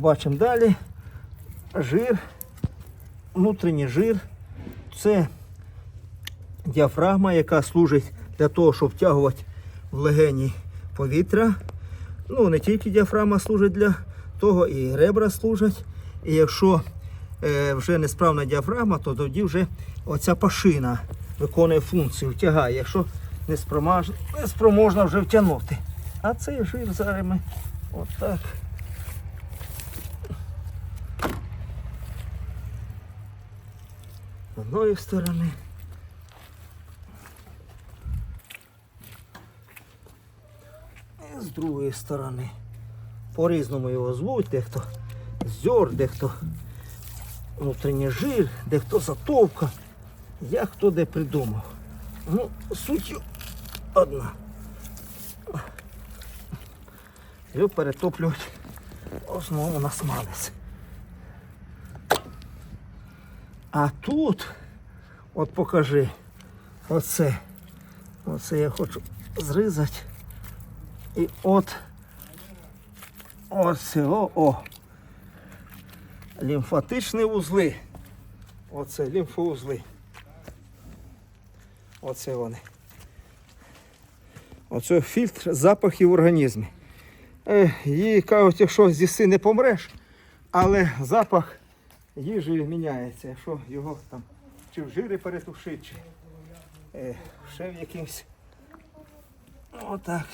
Бачимо далі. Жир, внутрішній жир. Це діафрагма, яка служить для того, щоб втягувати в легені повітря. Ну, не тільки діафрагма служить для того, і ребра служать. І якщо е, вже несправна діафрагма, то тоді вже оця пашина виконує функцію, втягає, якщо не спромаж- не вже втягнути. А цей жир зараз ми отак. Одної сторони. І з другої сторони. По-різному його звуть, дехто зьор, дехто внутрішній жир, дехто затовка. Як хто де придумав. Ну, суть одна. Його перетоплюють в основному на смалець. А тут, от покажи, оце, оце я хочу зрізати. І от оце, о, о. Лімфатичні вузли. Оце лімфоузли. Оце вони. Оце фільтр запахів в організмі. Їй кажуть, якщо з'їси не помреш, але запах їжі міняється, якщо його там чи в жирі перетушить, чи е, ще в якимсь. Отак.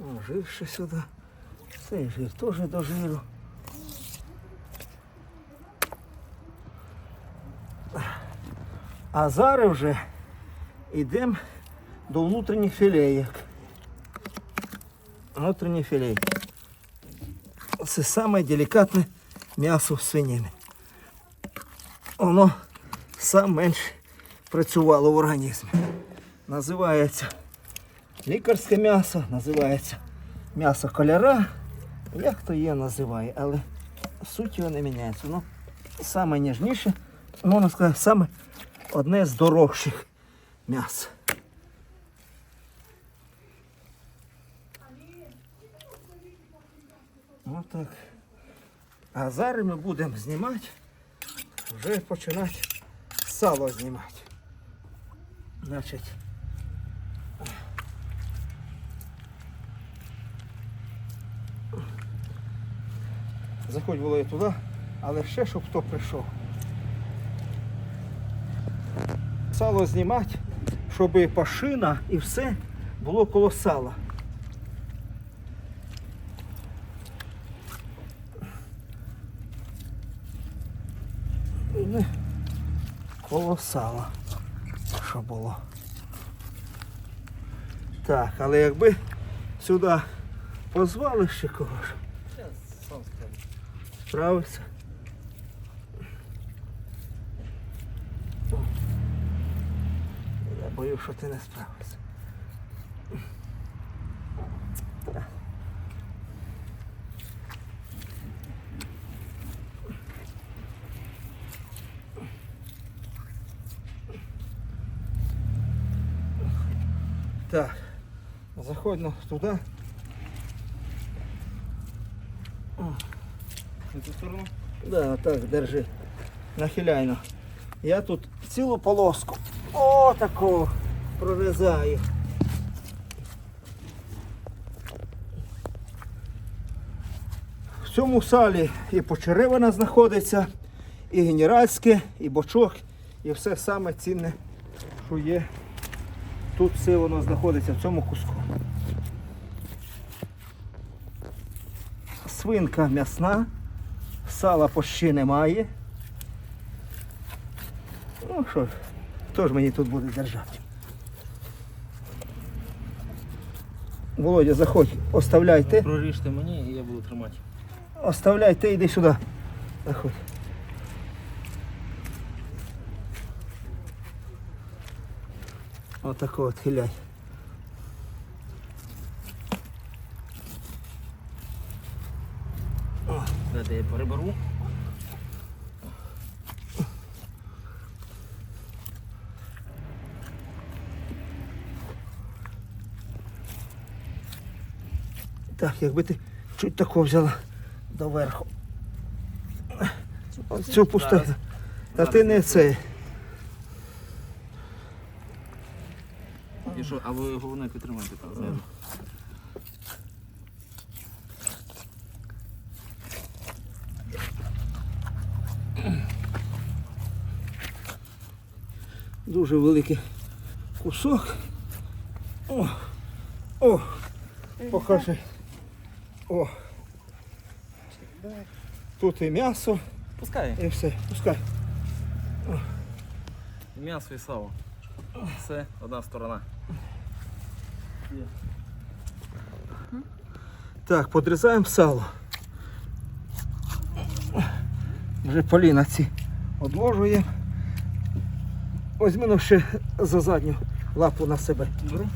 О, жир ще сюди. Цей жир теж до жиру. А зараз вже йдемо до внутрішніх філеїк. Внутрішні філеї. Це саме м'ясо свинини. Воно сам менше працювало в організмі. Називається лікарське м'ясо, називається м'ясо коляра. Як хто є, називає, але суть його не міняється. Воно саме ніжніше, можна сказати, саме одне з дорожчих м'яс. Отак. А зараз ми будемо знімати, вже починати сало знімати. Значить. Заходь було і туди, але ще щоб хто прийшов. Сало знімати, щоб пашина і все було коло сала. Ну, коло сала, що було. Так, але якби сюди позвали ще когось. Справиться. Я боюсь, що ти не справишся. Так, заходь ну, туди. На цю сторону? Да, так, держи. Нахиляйно. Я тут цілу полоску. О, таку прорізаю. В цьому салі і почеревина знаходиться, і генеральське, і бочок, і все саме цінне, що є. Тут все воно знаходиться в цьому куску. Свинка м'ясна. Сала почти немає. Ну що ж, хто ж мені тут буде держати? Володя, заходь, оставляйте. Проріжте мені і я буду тримати. Оставляйте, йди сюди. Заходь. Отако отхиляй. Дайте я переберу. Так, якби ти чуть тако взяла доверху. Цю. Зараз. Та ти не це. Що, а ви головне підтримайте там знизу. Дуже великий кусок. О, о, покажи. О. Тут і м'ясо, Пускай. і все. Пускай. М'ясо і сало. Все, одна сторона. Так, подрізаємо сало. Вже Поліна ці одложуємо. Ось ще за задню лапу на себе. Беру.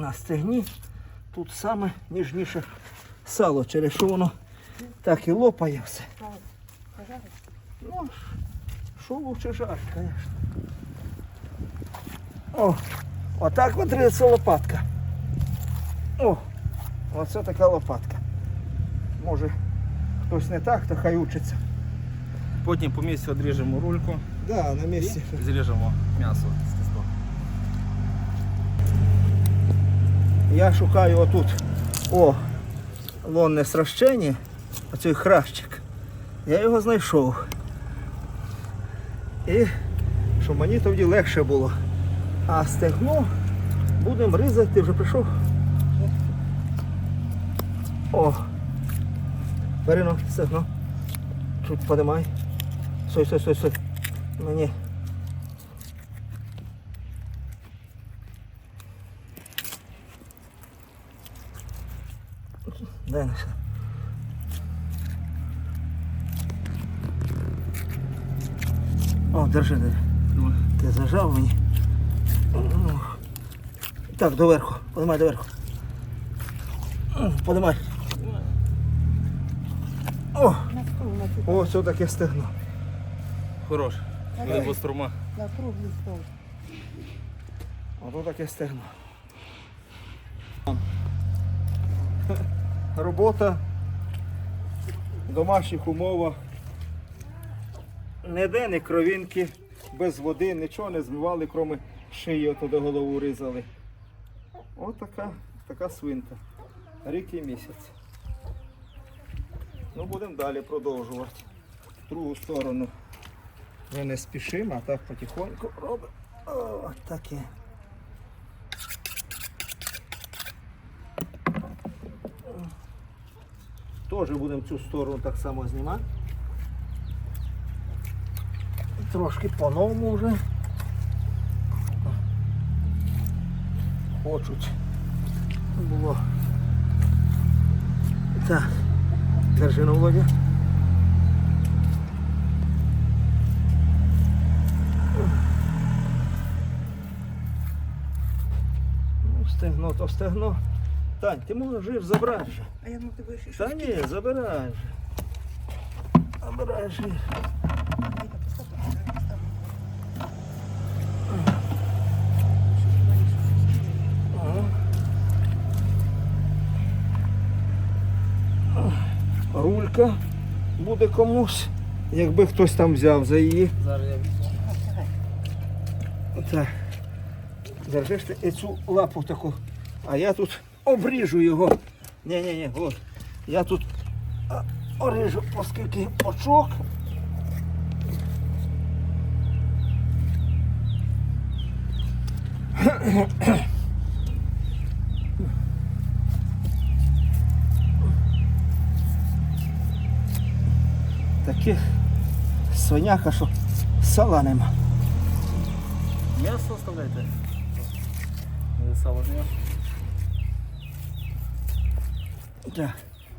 На стегні. Тут саме ніжніше сало, через що воно так і лопає все. Ну, що лучше жарт, звісно. О, отак от риться лопатка. О, оце така лопатка. Може, хтось не так, то хай учиться. Потім по місці відріжемо рульку Да, на місці. і зріжемо м'ясо з тістом. Я шукаю отут. О, лонне сращення, оцей хращик. Я його знайшов. І щоб мені тоді легше було. А стегно будемо різати, ти вже прийшов. О! Перино, стегно. Чуть подимай. Стой, стой, стой, стой. Мені. Дай на сюди. О, держи, держи. Давай. Ти зажав мені. Ну. Так, доверху. Подимай доверху. Подимай. О! О, все таке стегно. Хорош. Буде бастурма. На круглий стол. Ото таке стегно. Робота в домашніх умовах. Ніде не кровінки, без води, нічого не змивали, крім шиї, до голову різали. Ось така, така свинка. Рік і місяць. Ну, будемо далі продовжувати. В другу сторону. Ми не спішимо, а так потихоньку робимо. О, таке. Теж будемо цю сторону так само знімати. Трошки по-новому вже. Хочуть. Було. Так. Держи на Володя. Ну, стегно то стегно. Тань, ти можеш жив забрати же. А я ну тебе ще Та ні, забирай же. Забирай Рулька буде комусь, якби хтось там взяв за її. Зараз я візьму. Так. Ти і цю лапу таку. А я тут обріжу його. Ні, ні, ні, от. Я тут оріжу, оскільки очок. Таких свиняка, що сала нема. М'ясо оставляйте. Ви Сало. Так,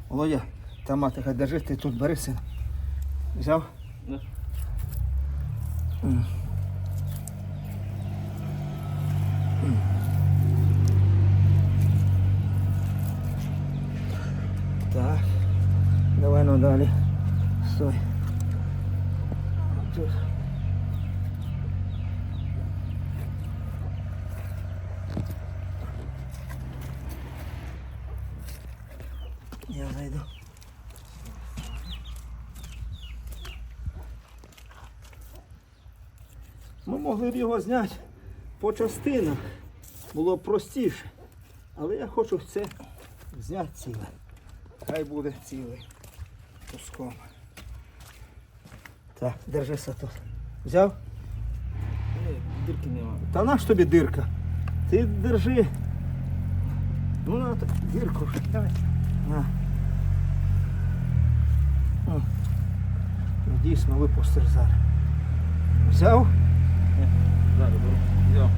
Володя, та мати, хай держи, ти тут бери син. Взяв? Да. М. М. далі. Стой. Тут. Я зайду. Ми могли б його зняти по частинах. Було б простіше. Але я хочу це зняти ціле. Хай буде цілий. Куском. Так, держися тут. Взяв? Ні, дірки нема. Та наш тобі дирка? Ти держи. Ну на дірку. Давай. На. О. Ну, дійсно випустиш зараз. Взяв? Зараз беру.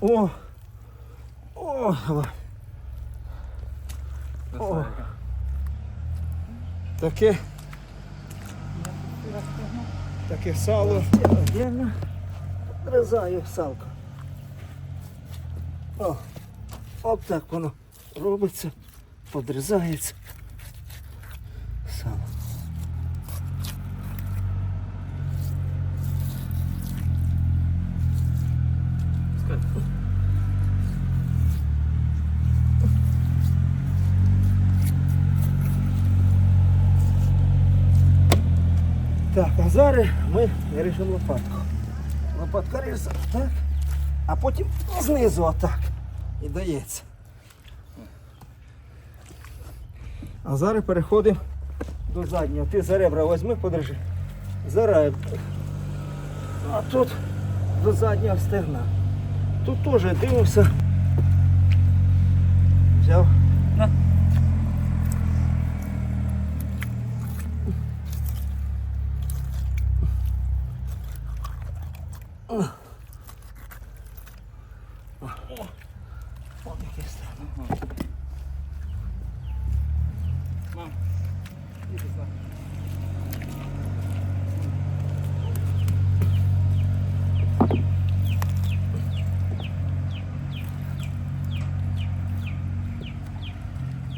О! О! давай. Красавіка. Таке. Таке сало. Отрізаю салко. О, от так воно робиться, подрізається. Сало. Скажи. Так, а зараз ми ріжемо лопатку. Лопатка ріжеться так, а потім знизу отак. І дається. А зараз переходимо до заднього. Ти за ребра візьми, подержи. За ребра. А тут до заднього стегна. Тут теж дивимося. Взяв. На. О, яке стегно. Ага. Мам, іди сюди.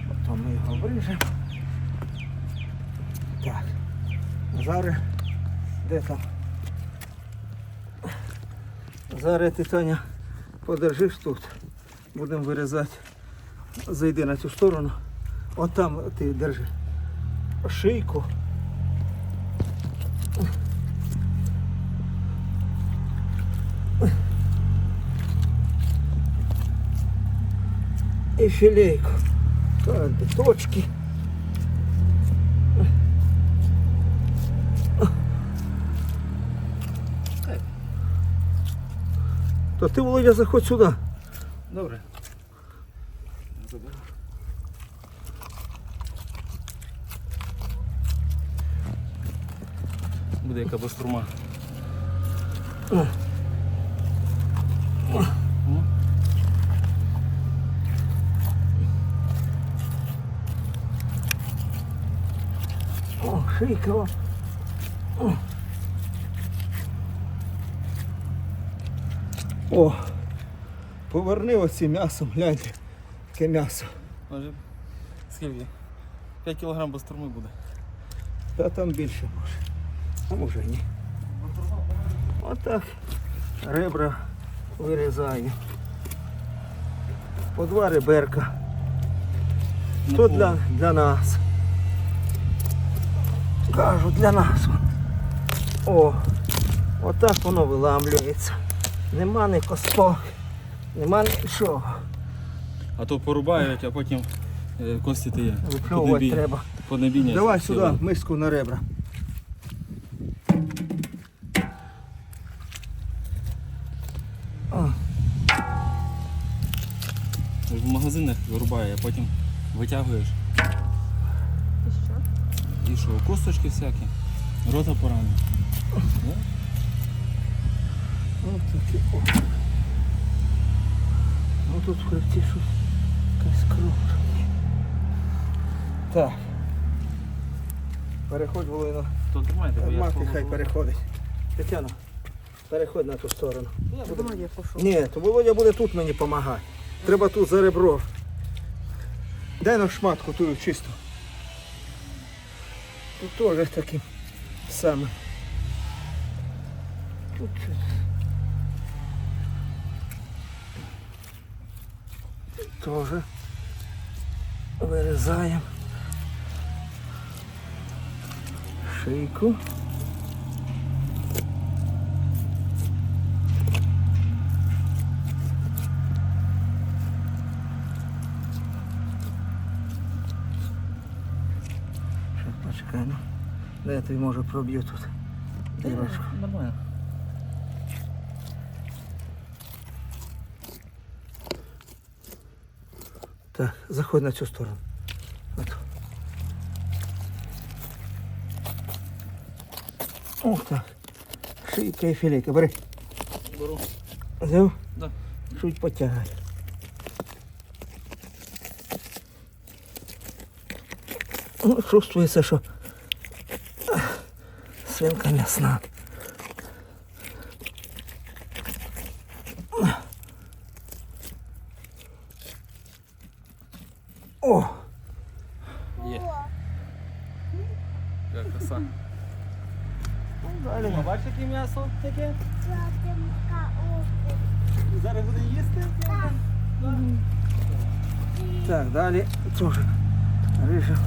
Потім ми його вріжемо. Так. Зараз де там? Зараз ти Таня подержиш тут. Будемо вирізати. Зайди на цю сторону. От там ти держи. Шийку. І філейку. Так, біточки. То ти, Володя, заходь сюди. Добре. Буде яка бастурма. О. Шийка. о. Поверни оці м'ясом, гляньте, яке м'ясо. Може, скільки? 5 кг бастурми буде. Та там більше може. Може ні. Отак ребра вирізаю. По два реберка. То для, для нас. Кажу, для нас. О, отак воно виламлюється. Нема ні косток, нема нічого. А то порубають, а потім е, кості є. Випльовувати треба. Поднебіння. Давай сюди миску на ребра. О, В магазинах вирубає, а потім витягуєш. І що? І що, косточки всякі, рота поранена. Да? Ось такі. О. Ну тут в хребті щось якась кров. Так. Переходь Володина. То тримайте, бо я Мати хай переходить. Тетяна, переходь на ту сторону. Я буду я пошов. Ні, то Володя буде тут мені допомагати. Треба тут за ребро. Дай нам шматку ту чисту. Тут теж таким самим. Тут щось. Тут теж вирізаємо. Шийку. Щас почекай, ну. Де я тобі може проб'ю тут. Дірочку. Нормально. Так, заходь на цю сторону. На ту. Ох так. Шийка і філейка. Бери. Беру. Взяв? Да. Чуть потягай. Ну, чувствується, що свинка м'ясна. О! Є. Яка краса. Далі. М'ясо таке? Зараз буде їсти? Так, далі теж ріжемо.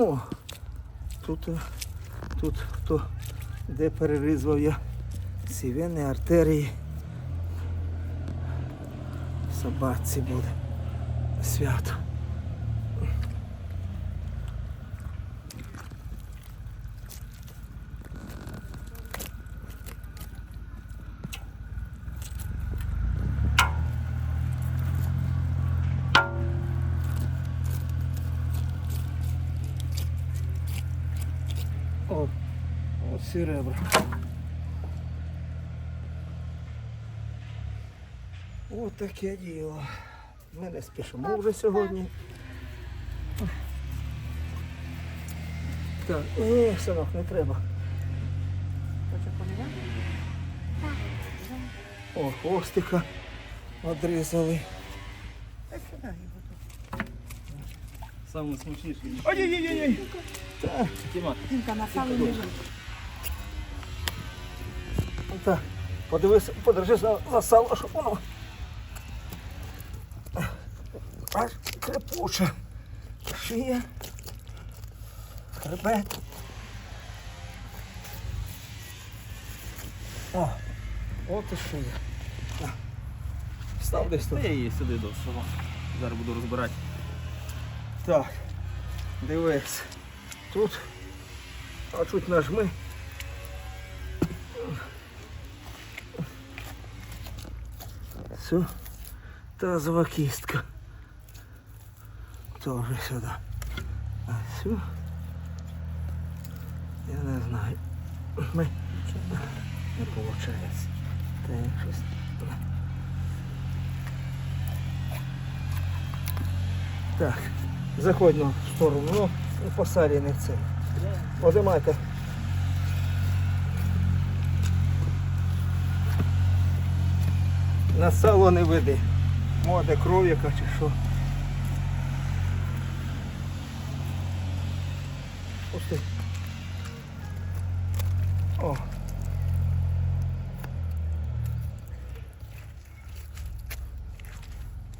О, тут, е, тут хто де перерізав я ці артерії. Собаці буде свято. О, оці ребра. Ось таке діло. Ми не спішимо вже сьогодні. Так, ні, синок, не треба. Хоче полівати? О, хвостика одрізали. Його Саме смачніший. Ой-ой-ой! Тут. Тільки на сало не так. Подивись, подержи за, за сало, щоб воно. Аж крепуче. Шия. Хребет. О, от і шия. Став десь тут. Я її сюди до свого. Зараз буду розбирати. Так, дивись. Тут а чуть нажми. Все. Тазова кістка. Тоже сюди. А все. Я не знаю. Ми... Не виходить. Та я щось. Так, заходь на сторону, ну, по не це. Подимайте. На сало не веди. Моде кров яка чи що. Пусти. О.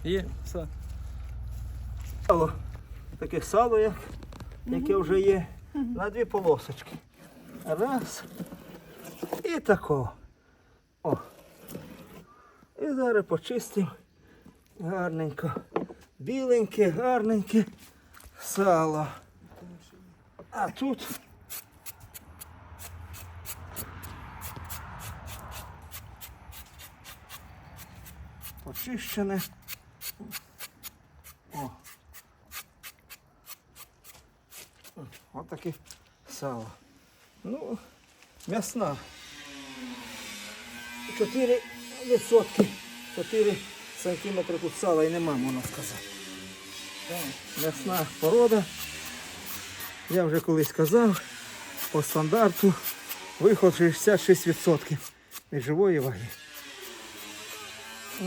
Є, все. Сало. Таке сало, як, яке вже є, на дві полосочки. Раз. І тако. О. І зараз почистимо гарненько. Біленьке, гарненьке сало. А тут почищене. О. Ось таке сало. Ну, м'ясна. Чотири відсотки. 4 сантиметри кусала сала і нема, можна сказати. М'ясна порода. Я вже колись казав, по стандарту виход 66% від живої ваги.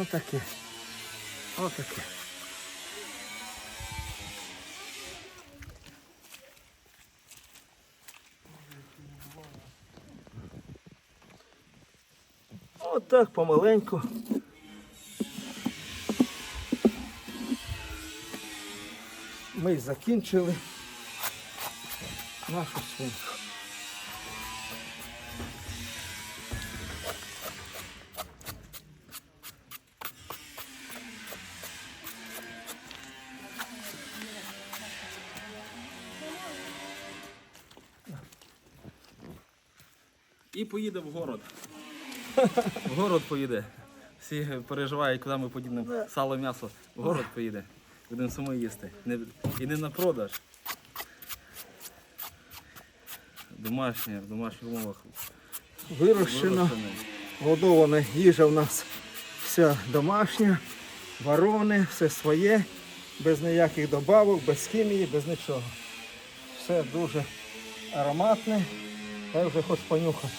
Отаке. Отаке. Отак помаленьку. Ми закінчили нашу свинку. І поїде в город. В город поїде. Всі переживають, куди ми подінемо сало, м'ясо. В город поїде. Будемо самі їсти. Не, і не на продаж. Домашнє, в домашніх умовах. Вирощено. Вирощене. Годована їжа в нас вся домашня, вароне, все своє, без ніяких добавок, без хімії, без нічого. Все дуже ароматне. Я вже хоч понюхати.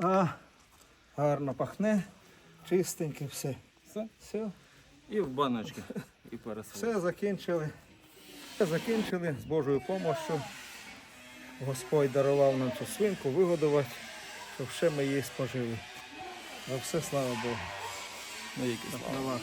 А, гарно пахне, чистеньке все. Все. Все, І в баночки. І все закінчили. Все закінчили з Божою допомогою. Господь дарував нам цю свинку вигодувати, щоб ще ми її спожили. За все слава Богу. Ну, які слава.